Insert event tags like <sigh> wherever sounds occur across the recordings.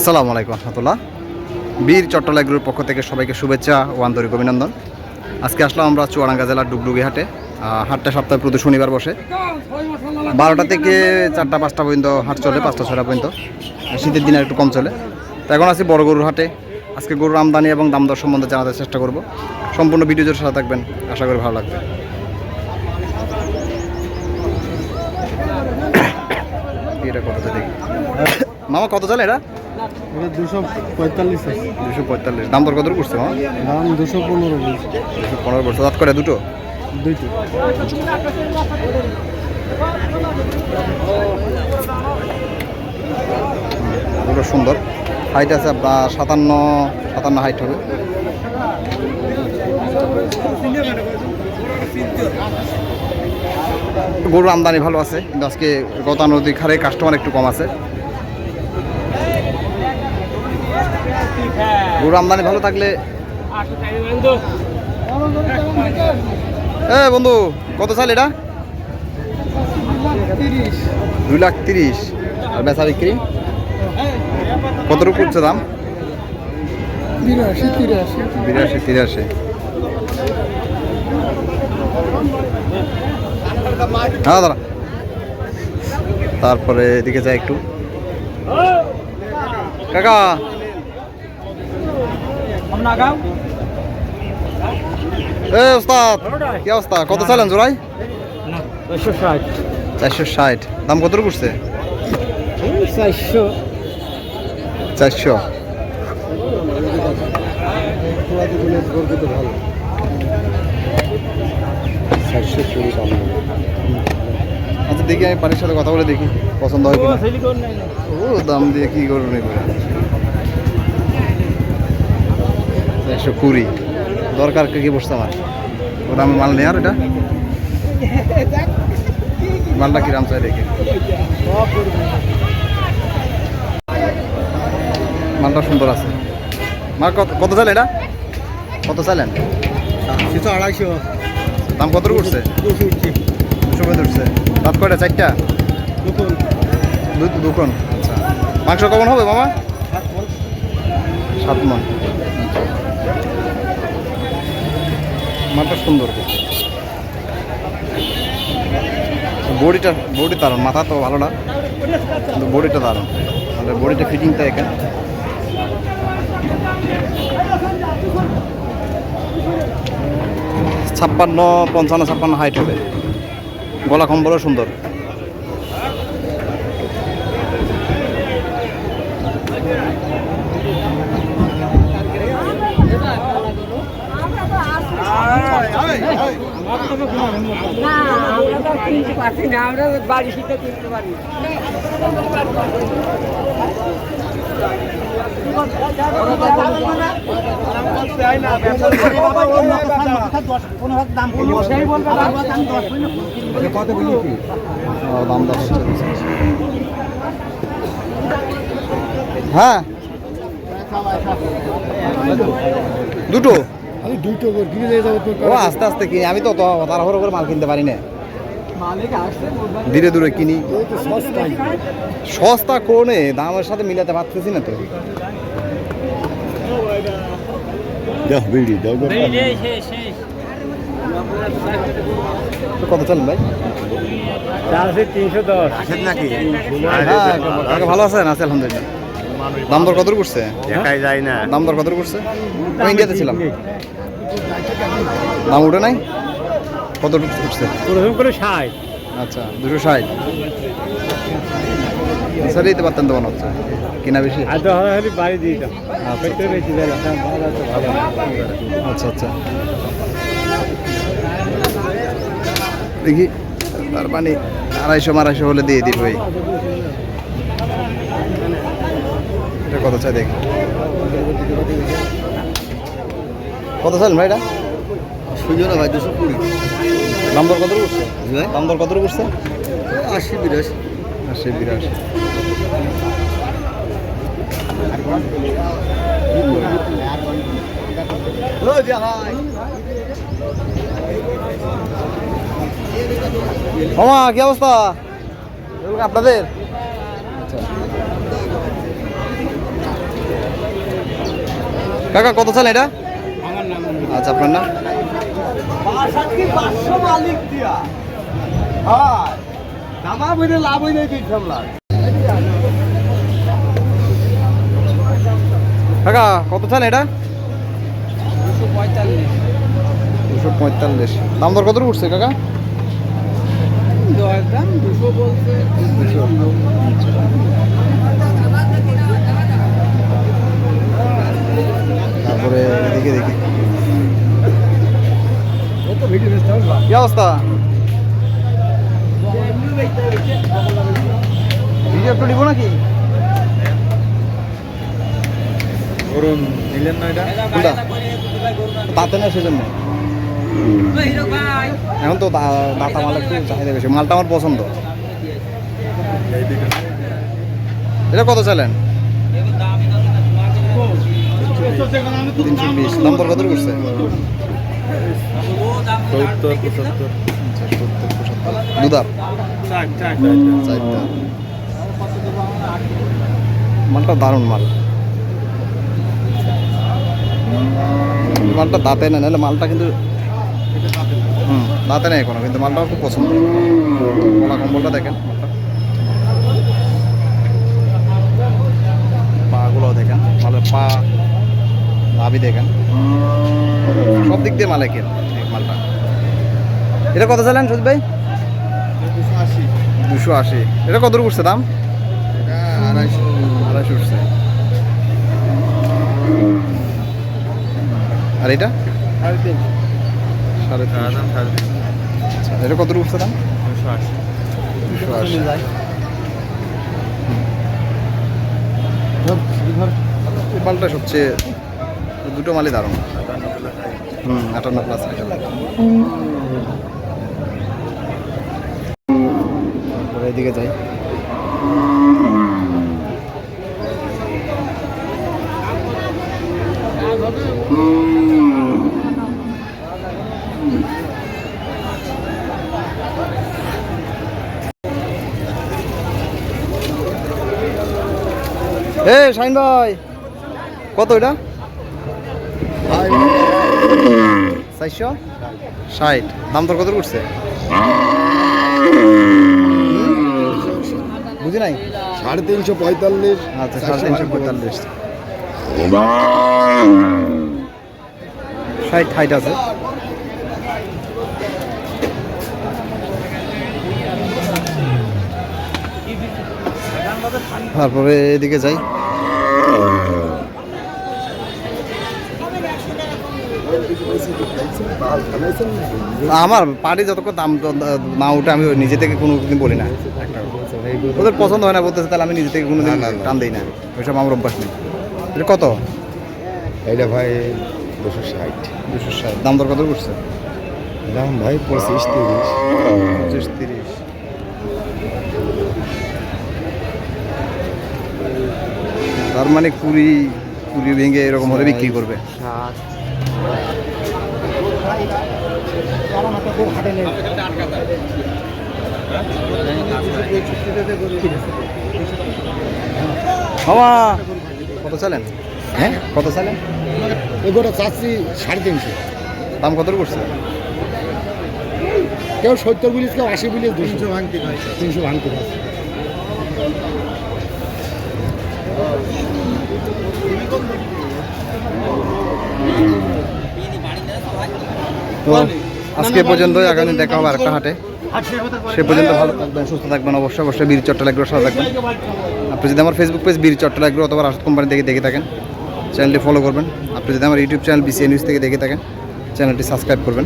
আসসালামু আলাইকুম রহমতুল্লাহ। বীর চট্টলা গ্রুপের পক্ষ থেকে সবাইকে শুভেচ্ছা ও আন্তরিক অভিনন্দন। আজকে আসলাম আমরা চুয়াডাঙ্গা জেলার ডুগডুগি হাটে। হাটটা সপ্তাহে প্রতি শনিবার বসে। বারোটা থেকে চারটা, পাঁচটা পর্যন্ত হাট চলে, পাঁচটা ছটা পর্যন্ত। শীতের দিনে একটু কম চলে। তো এখন আছি বড় গরুর হাটে। আজকে গরুর আমদানি এবং দাম দর সম্বন্ধে জানাতে চেষ্টা করব। সম্পূর্ণ ভিডিও ভিডিওর সাথে থাকবেন। আশা করি ভালো লাগবে। <coughs> মামা, কত চলে এটা? এটা দুশো পঁয়তাল্লিশ দুশো পঁয়তাল্লিশ। দাম দর কত করছে? দাম দুশো পনেরো দুশো পনেরো বছর দাঁত করে দুটো? সুন্দর। হাইট আছে আপনার সাতান্ন সাতান্ন হাইট হবে। গরুর আমদানি ভালো আছে কিন্তু আজকে গতানুগতিক হারে কাস্টমার একটু কম আছে। গরুর আমদানি ভালো থাকলে এ বন্ধু কত চাল এটা? দুই লাখ তিরিশ। আর বেচা বিক্রি? কতটুকু করছে দাম? বিরাশি তিরাশি। হ্যাঁ দাঁড়া। তারপরে এদিকে যাই একটু। কাকা এ ওস্তাদ কি অবস্থা? কত চালেন জোড়াই? চারশো ষাট। চারশো ষাট। দাম কত করছে চারশো। চারশো। আচ্ছা দেখি আমি পানির সাথে কথা বলে দেখি পছন্দ হয় কিনা। ও দাম দিয়ে কি করব একশো কুড়ি। দরকার কে কি বসছে আমার ও দামে মাল নেই আর এটা? মালটা কিরাম চাই দেখি? মালটা সুন্দর আছে। মাল কত কত চাইলেন এটা? কত চাইলেন? আড়াইশো। দাম কত উঠছে? দুশো করে উঠছে। দাঁত কয়টা? চারটা? দুকন আচ্ছা। মাংস কখন হবে মামা? সাত মন। মালটা সুন্দর বডিটা, বডি দারুণ, মাথা তো ভালো না, কিন্তু বডিটা দারুণ। তাহলে বডিটা ফিটিংটা এখানে। ছাপ্পান্ন, পঞ্চান্ন, ছাপ্পান্ন হাইট হবে। গলা কম্বলও সুন্দর। না আমরা তো কিনতে পারছি না আমরা বাড়ি শীতে কিনতে পারি ও, দাম দশ হ্যাঁ। দুটো? ও আস্তে আস্তে কিনি। আমি তো তাড়াহুড়ো করে মাল কিনতে পারি না। ধীরে ধীরে কিনি। সস্তা কোনে দামের সাথে মিলাতে পারতেছি না তো। কত চলেন ভাই? তিনশো দশ। হ্যাঁ কাকা ভালো আছেন? আছে আলহামদুলিল্লাহ। দাম দর কত করছে? দেখাই যায় না। দাম দর কত করছে? আমি ইন্ডিয়াতে ছিলাম। দাম উঠে নাই? কত উঠছে? প্রথম করে ষাট। আচ্ছা দুশো ষাট। স্যার দিতে পারতেন তো মনে হচ্ছে। কিনা বেশি? বাড়ি দিয়ে দাও আচ্ছা, বেশি দেয় আচ্ছা আচ্ছা। দেখি তার মানে আড়াইশো আড়াইশো হলে দিয়ে দিই ভাই এটা কত চাই দেখি। কত চাইলেন ভাই এটা? সুযোগ ভাই দুশো কুড়ি। দাম দর কত করছে দাম দর কত করছে আশি বিরাশি। আশি বিরাশি। মামা কি অবস্থা? আপনাদের? আচ্ছা। কাকা কত চাল এটা? আমার নাম আচ্ছা আপনার না পাঁচশো মালিক দিয়া। হয় দামা বেড়ে লাভ হই নাই দিচ্ছাম কাকা কত চাল এটা? দুশো পঁয়তাল্লিশ। দুশো পঁয়তাল্লিশ। দাম দর কত উঠছে কাকা? দশ দাম দুশো বলছে। তারপরে এদিকে দেখি। কি অবস্থা? ভিডিও একটু দিব নাকি? গরম নিলেন না এটা? কোনটা? তাতে না সেজন্য এখন তো দা- দাতা মাল একটু চাহিদা বেশি। মালটা আমার পছন্দ। এটা কত চাইলেন? তিনশো বিশ দাম কত করছে? সত্তর পঁচাত্তর। চারটা। মালটা দারুণ মাল। মালটা দাঁতে না নাহলে মালটা কিন্তু হুম দাঁতে নেই কোনো কিন্তু মালটা খুব পছন্দ। কলা কম্বলটা দেখেন মালটা। পাগুলো দেখেন মালের পা নাভি দেখেন। সব দিক দিয়ে মালে কেন মালটা। এটা কত চাইলেন সুদ ভাই? দুশো আশি। এটা কত উঠছে দাম? আড়াইশো আড়াইশো উঠছে। আর এটা? সাড়ে এটা দাম? দুশো আশি। দুশো আশি মালটা সবচেয়ে দুটো মালই দারুণ। হুম আটান্ন প্লাস তারপরে এদিকে যাই। এ শাহিন ভাই কত এটা? চারশো? ষাট। দাম দর কত করছে বুঝি নাই? সাড়ে তিনশো পঁয়তাল্লিশ। আচ্ছা সাড়ে তিনশো পঁয়তাল্লিশ। ষাট ষাট আছে। তারপরে এদিকে যাই। আমার পার্টি যতক্ষণ দাম না উঠে আমি নিজে থেকে কোনো দিন বলি না। ওদের পছন্দ হয় না বলতেছে তাহলে আমি নিজে থেকে কোনো দিন টান দিই না। ওইসব আমার অভ্যাস নেই। এটা কত? এটা ভাই দুশো ষাট। দুশো ষাট। দাম দর কত করছে? দাম ভাই পঁচিশ তিরিশ। পঁচিশ তিরিশ। তার মানে কুড়ি কুড়ি ভেঙে এরকম হলে বিক্রি করবে। মামা কত চালেন? হ্যাঁ? কত চালেন? এগুলো চাচ্ছি সাড়ে তিনশো। দাম কত করছে কেউ সত্তর বিলিশ কেউ আশি বিলিশ দুশো। ভাঙতে তিনশো ভাঙতে পারছে তো আজকে পর্যন্ত আগামী দেখা হবে আরেকটা হাটে। সে পর্যন্ত ভালো থাকবেন সুস্থ থাকবেন অবশ্যই অবশ্যই বীর চট্টলাগ্রহ সাথে থাকবেন। আপনি যদি আমার ফেসবুক পেজ বীর চট্টলাগ্রহ অথবা রাশদ কোম্পানি থেকে দেখে থাকেন চ্যানেলটি ফলো করবেন। আপনি যদি আমার ইউটিউব চ্যানেল বিসিএ নিউজ থেকে দেখে থাকেন চ্যানেলটি সাবস্ক্রাইব করবেন।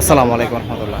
আসসালামু আলাইকুম রহমতুল্লাহ।